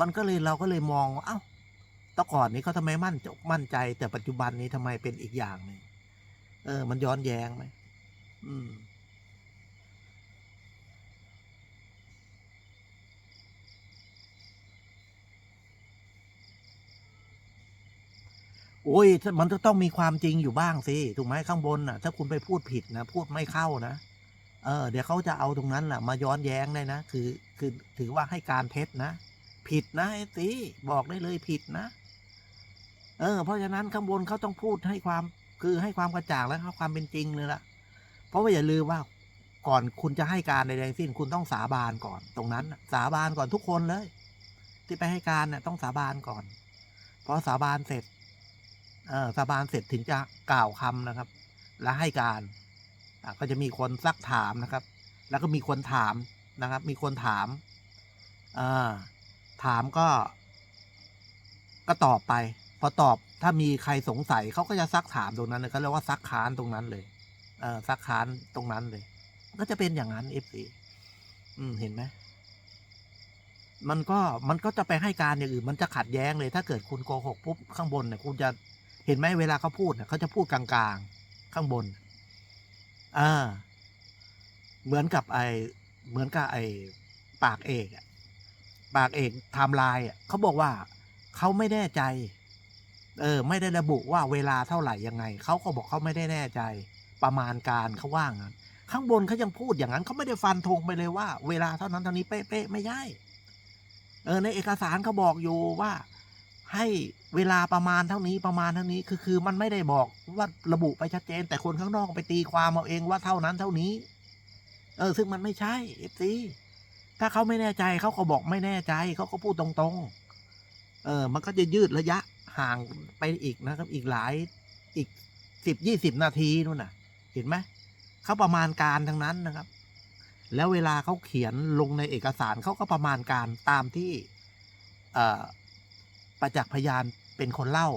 มันก็เลยเราก็เลยมองว่าเอ้าต่ก่อนนี้เขาทำไมมั่นจมั่นใจ แต่ปัจจุบันนี้ทำไมเป็นอีกอย่างหนึ่งเออ มันย้อนแย้งไหมอืมโอ้ย มันจะต้องมีความจริงอยู่บ้างสิ ถูกไหมข้างบนน่ะ ถ้าคุณไปพูดผิดนะ พูดไม่เข้านะ เออ เดี๋ยวเขาจะเอาตรงนั้นแหละมาย้อนแย้งได้นะ คือ คือ ถือว่าให้การเท็จนะ ผิดนะไอ้สิบอกได้เลยผิดนะ เออ เพราะฉะนั้นข้างบนเขาต้องพูดให้ความคือให้ความกระจ่างและให้ความเป็นจริงเลยล่ะ เพราะว่าอย่าลืมว่าก่อนคุณจะให้การใดๆสิ้นคุณต้องสาบานก่อน ตรงนั้นสาบานก่อนทุกคนเลย ที่ไปให้การเนี่ยต้องสาบานก่อนพอสาบานเสร็จ เออสาบานเสร็จถึงจะกล่าวคำนะครับ และให้การก็จะมีคนซักถามนะครับ แล้วก็มีคนถามนะครับ มีคนถามอ่า ถามก็ก็ตอบไป พอตอบถ้ามีใครสงสัยเขาก็จะซักถามตรงนั้นเลยเขาเรียกว่าซักค้านตรงนั้นเลย เออซักค้านตรงนั้นเลย ก็จะเป็นอย่างนั้นเอฟซีอืมเห็นไหมมันก็มันก็จะไปให้การอย่างอื่นมันจะขัดแย้งเลย ถ้าเกิดคุณโกหกปุ๊บข้างบนเนี่ยคุณจะเห็นไหมเวลาเขาพูดเนี่ยเขาจะพูดกลางๆ ข้างบนอ่าเหมือนกับไอเหมือนกับไอปากเอกอะ ปากเอกไทม์ไลน์อะเขาบอกว่าเขาไม่แน่ใจ เออ ไม่ได้ระบุว่าเวลาเท่าไหร่ยังไงเขาก็บอกเขาไม่ได้แน่ใจ ประมาณการเขาว่างั้นข้างบนเขายังพูดอย่างนั้นเขาไม่ได้ฟันธงไปเลยว่า เวลาเท่านั้นเท่านี้เป๊ะๆไม่ใช่เออในเอกสารเขาบอกอยู่ว่า ให้เวลาประมาณเท่านี้ประมาณเท่านี้คือคือมันไม่ได้บอกว่าระบุไปชัดเจน แต่คนข้างนอกไปตีความเอาเองว่าเท่านั้นเท่านี้ เออ ซึ่งมันไม่ใช่เอฟซี ถ้าเขาไม่แน่ใจเขาก็บอกไม่แน่ใจเขาก็พูดตรงๆ เออ มันก็จะยืดระยะห่างไปอีกนะครับ อีกหลายอีกสิบยี่สิบนาทีนู่นน่ะ เห็นไหมเขาประมาณการทั้งนั้นนะครับ แล้วเวลาเขาเขียนลงในเอกสารเขาก็ประมาณการตามที่เออประจักษ์พยานเป็นคนเล่า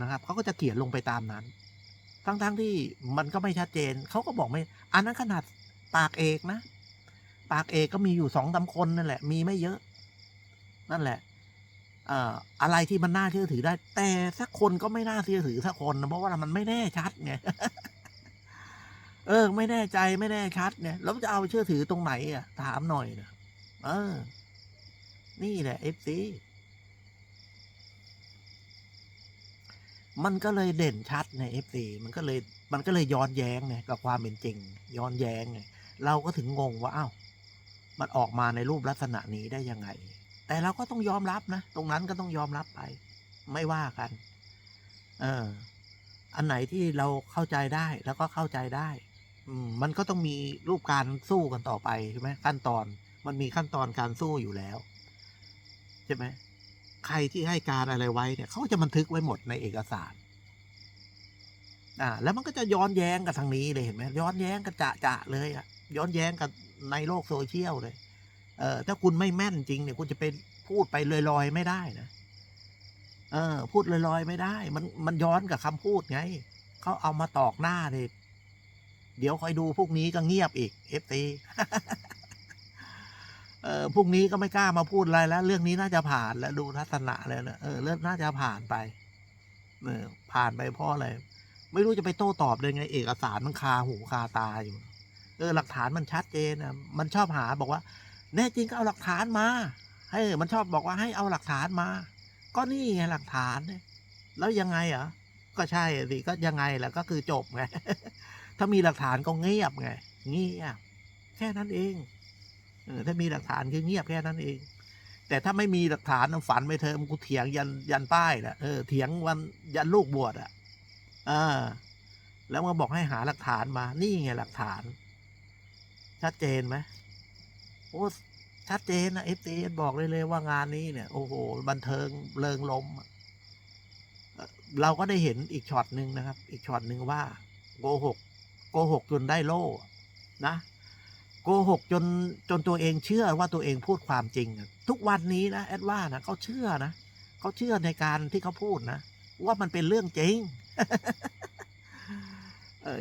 นะครับเขาก็จะเขียนลงไปตามนั้น ทั้งๆทที่มันก็ไม่ชัดเจนเขาก็บอกไม่ อันนั้นขนาดปากเอกนะ ปากเอกก็มีอยู่สองสามคนนั่นแหละ มีไม่เยอะ นั่นแหละอะไรที่มันน่าเชื่อถือได้ แต่สักคนก็ไม่น่าเชื่อถือสักคนนะเพราะว่ามันไม่แน่ชัดไงเออ ไม่แน่ใจไม่แน่ชัดเนี่ยแล้วจะเอาเชื่อถือตรงไหนอะ ถามหน่อยนะเออ นี่แหละเอฟซีมันก็เลยเด่นชัดในเอฟซีมันก็เลย มันก็เลยย้อนแย้งไงกับความเป็นจริง ย้อนแย้งไงเราก็ถึงงงว่าอ้าว มันออกมาในรูปลักษณะนี้ได้ยังไง แต่เราก็ต้องยอมรับนะ ตรงนั้นก็ต้องยอมรับไป ไม่ว่ากัน เออ อันไหนที่เราเข้าใจได้แล้วก็เข้าใจได้ อืม มันก็ต้องมีรูปการสู้กันต่อไปใช่ไหมขั้นตอน มันมีขั้นตอนการสู้อยู่แล้วใช่ไหมใครที่ให้การอะไรไว้เนี่ยเขาจะบันทึกไว้หมดในเอกสารอ่าแล้วมันก็จะย้อนแย้งกับทางนี้เลยเห็นไหมย้อนแย้งกันจะจะเลยอะย้อนแย้งกัน ในโลกโซเชียลเลย เออถ้าคุณไม่แม่นจริงเนี่ย คุณจะไปพูดไปลอยๆไม่ได้นะ เออ พูดลอยๆไม่ได้ มันมันย้อนกับคำพูดไง เขาเอามาตอกหน้าเลย เดี๋ยวคอยดูพวกนี้ก็เงียบอีกเอฟซีเออพรุ่งนี้ก็ไม่กล้ามาพูดอะไรแล้ว เรื่องนี้น่าจะผ่านแล้วดูทัศนะแล้วนะเออเรื่องน่าจะผ่านไปเออผ่านไปเพราะอะไร ไม่รู้จะไปโต้ตอบเลยไง เอกสารมันคาหูคาตาอยู่ เออหลักฐานมันชัดเจนนะมันชอบหาบอกว่า แน่จริงก็เอาหลักฐานมา ให้มันชอบบอกว่าให้เอาหลักฐานมา ก็นี่ไงหลักฐานแล้วยังไงอะก็ใช่สิก็ยังไงแหละก็คือจบไงถ้ามีหลักฐานก็เงียบไงเงียบแค่นั้นเองเออถ้ามีหลักฐานคือเงียบแค่นั้นเอง แต่ถ้าไม่มีหลักฐานฝันไปเธอมกูเถียงยันยันป้ายแหละเออเถียงวันยันลูกบวชอะอ่าแล้วมาบอกให้หาหลักฐานมา นี่ไงหลักฐาน ชัดเจนไหมโอ้ชัดเจนนะเอฟตีบอกเลยเลยว่างานนี้เนี่ย โอ้โห บันเทิงเริงลม เราก็ได้เห็นอีกช็อตหนึ่งนะครับ อีกช็อตหนึ่งว่าโกหกโกหกจนได้โล่ นะโกหกจนจนตัวเองเชื่อว่าตัวเองพูดความจริง ทุกวันนี้นะแอดว่านะเขาเชื่อนะเขาเชื่อในการที่เขาพูดนะว่ามันเป็นเรื่องจริง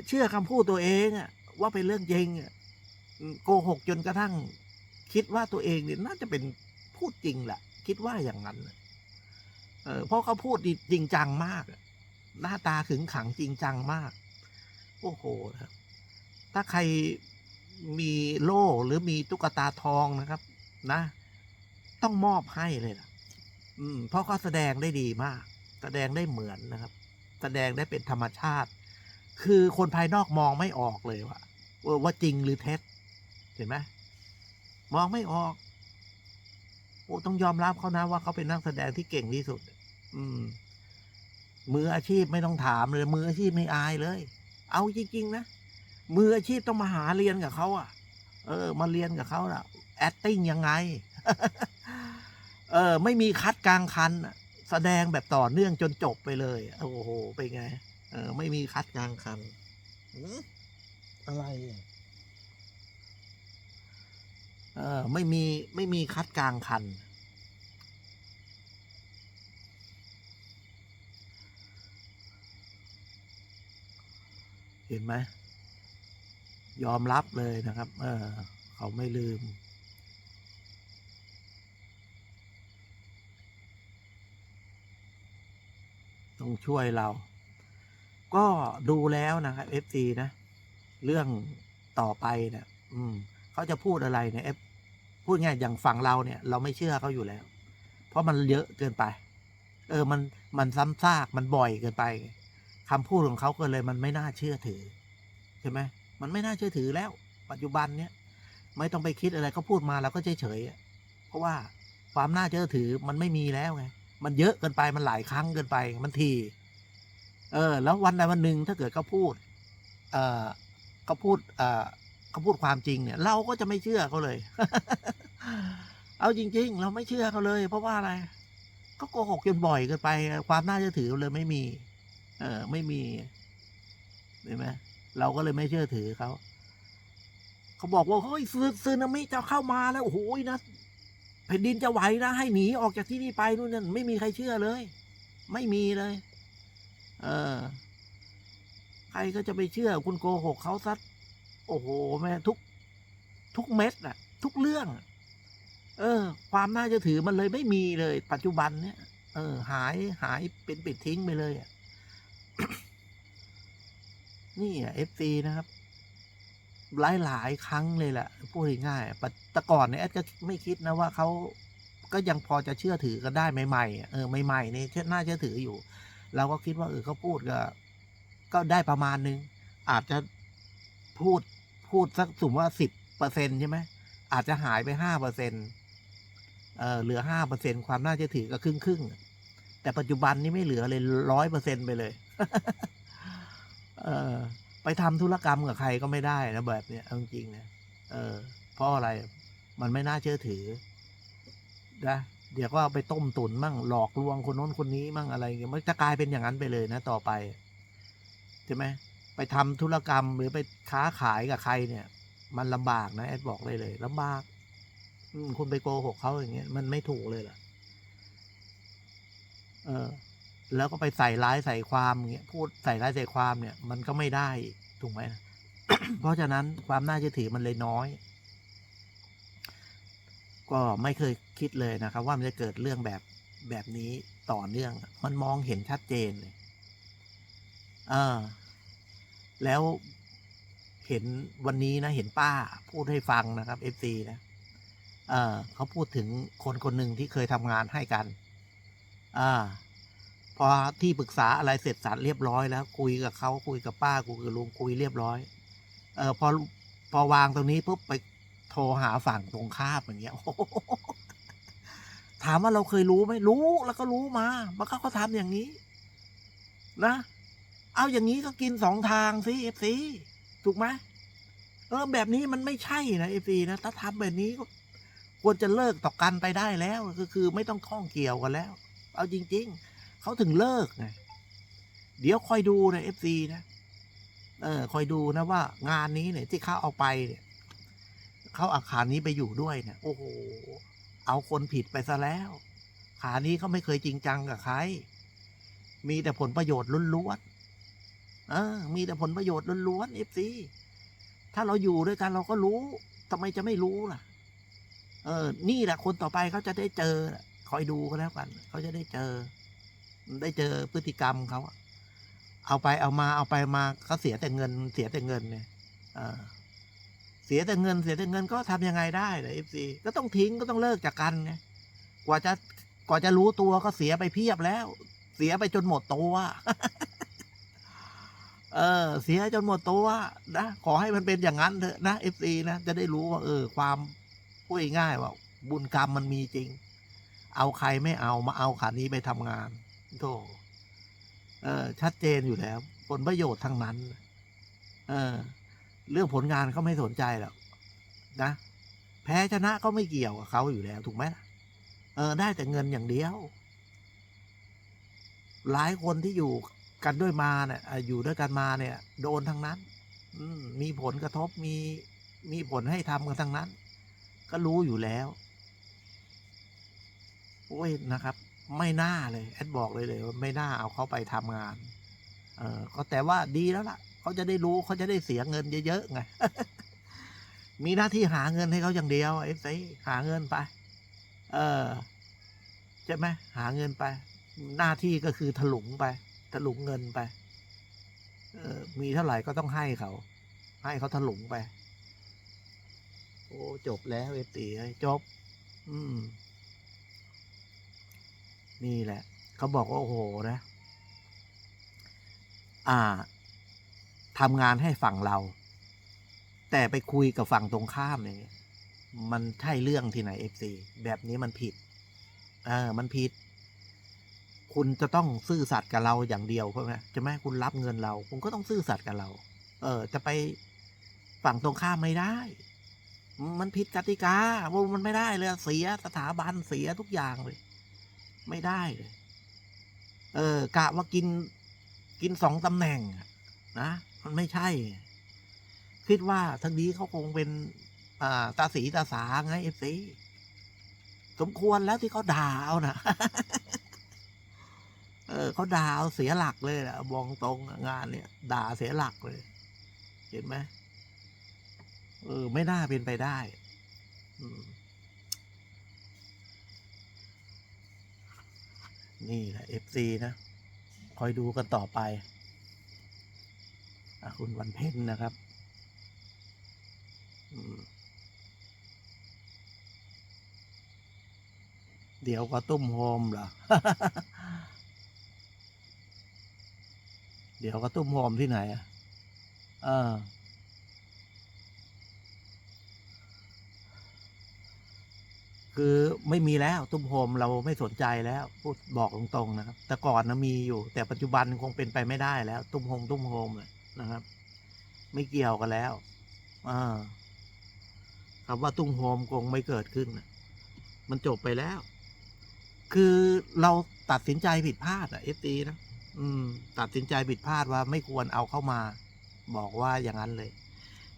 เชื่อคำพูดตัวเองอะว่าเป็นเรื่องจริงอะ โกหกจนกระทั่ง คิดว่าตัวเองเนี่ยน่าจะเป็นพูดจริงแหละคิดว่าอย่างนั้นเออเพราะเขาพูดจริงจังมาก หน้าตาขึงขังจริงจังมาก โอ้โหนะครับ ถ้าใครมีโล่หรือมีตุ๊กตาทองนะครับ นะ ต้องมอบให้เลยนะอืม เพราะเขาแสดงได้ดีมาก แสดงได้เหมือนนะครับ แสดงได้เป็นธรรมชาติ คือคนภายนอกมองไม่ออกเลยว่าว่าจริงหรือเท็จ เห็นไหมมองไม่ออกโอ้ต้องยอมรับเขานะว่าเขาเป็นนักแสดงที่เก่งที่สุด อืม มืออาชีพไม่ต้องถามเลย มืออาชีพไม่อายเลย เอาจริงๆนะมืออาชีพต้องมาหาเรียนกับเขาอะ เออ มาเรียนกับเขาล่ะ acting ยังไง เออ ไม่มีคัดกลางคันแสดงแบบต่อเนื่องจนจบไปเลย โอ้โห เป็นไง เออ ไม่มีคัดกลางคันอะไรอะ เออไม่มีไม่มีคัดกลางคัน เห็นไหมยอมรับเลยนะครับ เออเขาไม่ลืม ต้องช่วยเรา ก็ดูแล้วนะครับ FC นะ เรื่องต่อไปเนี่ยอืม เขาจะพูดอะไรเนี่ย F พูดง่ายอย่างฝั่งเราเนี่ย เราไม่เชื่อเขาอยู่แล้ว เพราะมันเยอะเกินไป เออมันมันซ้ำซากมันบ่อยเกินไปคำพูดของเขาก็เลยมันไม่น่าเชื่อถือใช่ไหมมันไม่น่าเชื่อถือแล้ว ปัจจุบันเนี้ยไม่ต้องไปคิดอะไรเขาพูดมาเราก็เฉยเฉยเพราะว่าความน่าเชื่อถือมันไม่มีแล้วไงมันเยอะเกินไปมันหลายครั้งเกินไปมันทีเออ แล้ววันใดวันหนึ่งถ้าเกิดเขาพูด เออเขาพูด เออ เขาพูดความจริงเนี่ย เราก็จะไม่เชื่อเขาเลย เอาจริง ๆ เราไม่เชื่อเขาเลย เพราะว่าอะไรก็โกหกจนบ่อยเกินไป ความน่าเชื่อถือเลยไม่มี เออ ไม่มีเห็นไหมเราก็เลยไม่เชื่อถือเขาเขาบอกว่าเฮ้ยซึซึนามิจะเข้ามาแล้วโอ้โหนะแผ่นดินจะไหวนะให้หนีออกจากที่นี่ไปนู่นนั่นไม่มีใครเชื่อเลย ไม่มีเลย เออ ใครก็จะไปเชื่อคุณโกหกเขาซัด โอ้โหแม่ทุกทุกเม็ดน่ะทุกเรื่อง เออ ความน่าจะถือมันเลยไม่มีเลย ปัจจุบันเนี้ยเออ หายหายเป็นปิดทิ้งไปเลยอะนี่อะเอฟซีนะครับหลายหลายครั้งเลยแหละพูดง่ายๆแต่ก่อนเนี่ยแอดก็ไม่คิดนะว่าเขาก็ยังพอจะเชื่อถือกันได้ใหม่ๆอ่เออใหม่ๆนี่น่าเชื่อถืออยู่ เราก็คิดว่าเออเขาพูดก็ ก็ได้ประมาณนึง อาจจะพูด พูดสักสมมติว่าสิบเปอร์เซ็นใช่ไหมอาจจะหายไปห้าเปอร์เซ็นเออเหลือห้าเปอร์เซ็นความน่าเชื่อถือก็ครึ่งครึ่งแต่ปัจจุบันนี้ไม่เหลือเลยร้อยเปอร์เซ็นไปเลยเออไปทำธุรกรรมกับใครก็ไม่ได้นะแบบเนี้ยจริงๆนะเออเพราะอะไรมันไม่น่าเชื่อถือนะเดี๋ยวก็เอาไปต้มตุ๋นมั่งหลอกลวงคนโน้นคนนี้มั่งอะไรเงี้ยมันจะกลายเป็นอย่างนั้นไปเลยนะ ต่อไปใช่ไหม ไปทำธุรกรรมหรือไปค้าขายกับใครเนี่ย มันลำบากนะแอดบอกเลยเลยลำบากคุณไปโกหกเขาอย่างเงี้ยมันไม่ถูกเลยล่ะ เออ แล้วก็ไปใส่ร้ายใส่ความอย่างเงี้ยพูดใส่ร้ายใส่ความเนี่ย มันก็ไม่ได้ถูกไหมเพราะฉะนั้นความน่าเชื่อถือมันเลยน้อย ก็ไม่เคยคิดเลยนะครับ ว่ามันจะเกิดเรื่องแบบแบบนี้ต่อเนื่อง มันมองเห็นชัดเจนเลย เออ แล้วเห็นวันนี้นะ เห็นป้าพูดให้ฟังนะครับเอฟซีนะเเขาพูดถึงคนคนหนึ่งที่เคยทำงานให้กันอพอที่ปรึกษาอะไรเสร็จสรรเรียบร้อยแล้ว คุยกับเขาคุยกับป้าคุยกับลุงคุยเรียบร้อยเออพอพอวางตรงนี้ปุ๊บไปโทรหาฝั่งตรงข้ามอย่างเงี้ยถามว่าเราเคยรู้ไหมรู้แล้วก็รู้มา มันก็เขาทำอย่างนี้ นะ เอาอย่างนี้ก็กินสองทางสิเอฟซีถูกไหมเออแบบนี้มันไม่ใช่นะเอฟซีนะถ้าทำแบบนี้ก็ควรจะเลิกต่อกันไปได้แล้วก็คือไม่ต้องข้องเกี่ยวกันแล้ว เอาจริง ๆเขาถึงเลิกไงเดี๋ยวคอยดูนะเอฟซีนะเออคอยดูนะว่า งานนี้เนี่ย ที่เขาเอาไปเนี่ยเขาอาคารนี้ไปอยู่ด้วยเนี่ยโอ้โหเอาคนผิดไปซะแล้ว ขานี้เขาไม่เคยจริงจังกับใคร มีแต่ผลประโยชน์ล้วนๆ เออ มีแต่ผลประโยชน์ล้วนๆเอฟซีถ้าเราอยู่ด้วยกันเราก็รู้ทำไมจะไม่รู้ล่ะ เออ นี่แหละคนต่อไปเขาจะได้เจอ คอยดูก็แล้วกัน เขาจะได้เจอ ได้เจอพฤติกรรมเขาเอาไปเอามาเอาไปมาเขาเสียแต่เงิน เสียแต่เงินเนี่ยเออเสียแต่เงิน เสียแต่เงินก็ทำยังไงได้ล่ะเอฟซีก็ต้องทิ้งก็ต้องเลิกจากกันไงกว่าจะกว่าจะรู้ตัวก็เสียไปเพียบแล้ว เสียไปจนหมดตัว เออ เสียจนหมดตัวนะขอให้มันเป็นอย่างนั้นเถอะนะเอฟซีนะจะได้รู้ว่า เออ ความพูดง่ายว่า บุญกรรมมันมีจริง เอาใครไม่เอามาเอาขานี้ไปทำงานโธ่เออ ชัดเจนอยู่แล้ว ผลประโยชน์ทั้งนั้น เออ เรื่องผลงานเขาไม่สนใจหรอกนะแพ้ชนะก็ไม่เกี่ยวกับเขาอยู่แล้ว ถูกไหมเออ ได้แต่เงินอย่างเดียว หลายคนที่อยู่ กันด้วยมาเนี่ยอยู่ด้วยกันมาเนี่ย โดนทั้งนั้นมมีผลกระทบมีมีผลให้ทำกันทั้งนั้น ก็รู้อยู่แล้วโอ้ยนะครับ ไม่น่าเลยแอดบอกเลยเลยว่าไม่น่าเอาเขาไปทำงาน เออก็แต่ว่าดีแล้วล่ะเขาจะได้รู้เขาจะได้เสียเงินเยอะๆไงมีหน้าที่หาเงินให้เขาอย่างเดียวเอฟซีหาเงินไป เออใช่ไหมหาเงินไป หน้าที่ก็คือถลุงไป ถลุงเงินไปเออมีเท่าไหร่ก็ต้องให้เขา ให้เขาถลุงไป โอ้จบแล้วเอตีจบ อืม นี่แหละ เขาบอกว่าโอ้โหนะ อ่าทำงานให้ฝั่งเรา แต่ไปคุยกับฝั่งตรงข้ามเงี้ยมันใช่เรื่องที่ไหนเอฟซีแบบนี้มันผิด เออ มันผิด คุณจะต้องซื่อสัตย์กับเราอย่างเดียวใช่ไหมจะไหมคุณรับเงินเรา คุณก็ต้องซื่อสัตย์กับเรา เออ จะไปฝั่งตรงข้ามไม่ได้ มันผิดกติกาว่ามันไม่ได้เลยเสียสถาบันเสียทุกอย่างเลย ไม่ได้เลยเออกะว่ากินกินสองตำแหน่งนะมันไม่ใช่ คิดว่าทางนี้เขาคงเป็นอ่าตาสีตาสาไงเอฟซีสมควรแล้วที่เขาด่าเอานะ เขาด่าเอาเสียหลักเลยแหละบอกตรงงานเนี่ย ด่าเสียหลักเลย เห็นไหมเออ ไม่น่าเป็นไปได้นี่แหละ FC นะ คอยดูกันต่อไปอคุณวันเพ็ญนะครับเดี๋ยวก็ตุ้มโฮมเหรอ ดี๋ยวก็ตุ้มโฮมที่ไหนอะเออคือไม่มีแล้วตุ้มโฮมเราไม่สนใจแล้วพูดบอกตรงๆนะครับ แต่ก่อนนะมีอยู่ แต่ปัจจุบันคงเป็นไปไม่ได้แล้ว ตุ้มโฮมตุ้มโฮมเลยนะครับ ไม่เกี่ยวกันแล้วอ่าคำว่าตุ้มโฮมคงไม่เกิดขึ้นนะมันจบไปแล้ว คือเราตัดสินใจผิดพลาดอะเอฟตีนะ อืม ตัดสินใจผิดพลาดว่าไม่ควรเอาเข้ามา บอกว่าอย่างนั้นเลย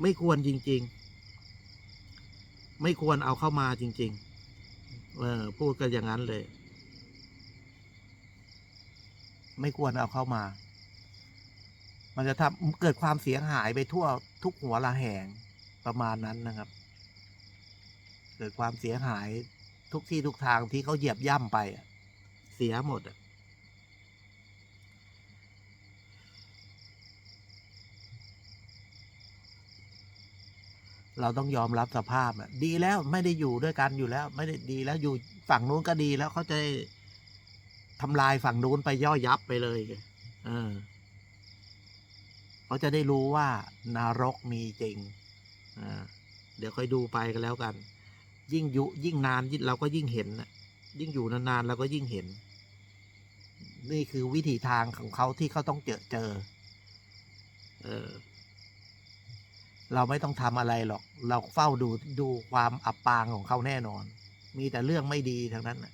ไม่ควรจริง ๆ ไม่ควรเอาเข้ามาจริง ๆ เออ พูดกันอย่างนั้นเลย ไม่ควรเอาเข้ามา มันจะทำเกิดความเสียหายไปทั่วทุกหัวละแหงประมาณนั้นนะครับ เกิดความเสียหายทุกที่ทุกทางที่เขาเหยียบย่ำไปเสียหมดอะ เราต้องยอมรับสภาพอะดีแล้วไม่ได้อยู่ด้วยกันอยู่แล้ว ไม่ได้ดีแล้วอยู่ฝั่งนู้นก็ดีแล้วเขาจะทำลายฝั่งนู้นไปย่อยยับไปเลยเออเขาจะได้รู้ว่านรกมีจริงอ่าเดี๋ยวค่อยดูไปกันแล้วกัน ยิ่งยุยิ่งนานเราก็ยิ่งเห็นยิ่งอยู่นานๆเราก็ยิ่งเห็น นี่คือวิธีทางของเขาที่เขาต้องเจอเจอ เออ เราไม่ต้องทำอะไรหรอก เราเฝ้าดูดูความอับปางของเขาแน่นอน มีแต่เรื่องไม่ดีทั้งนั้นนะ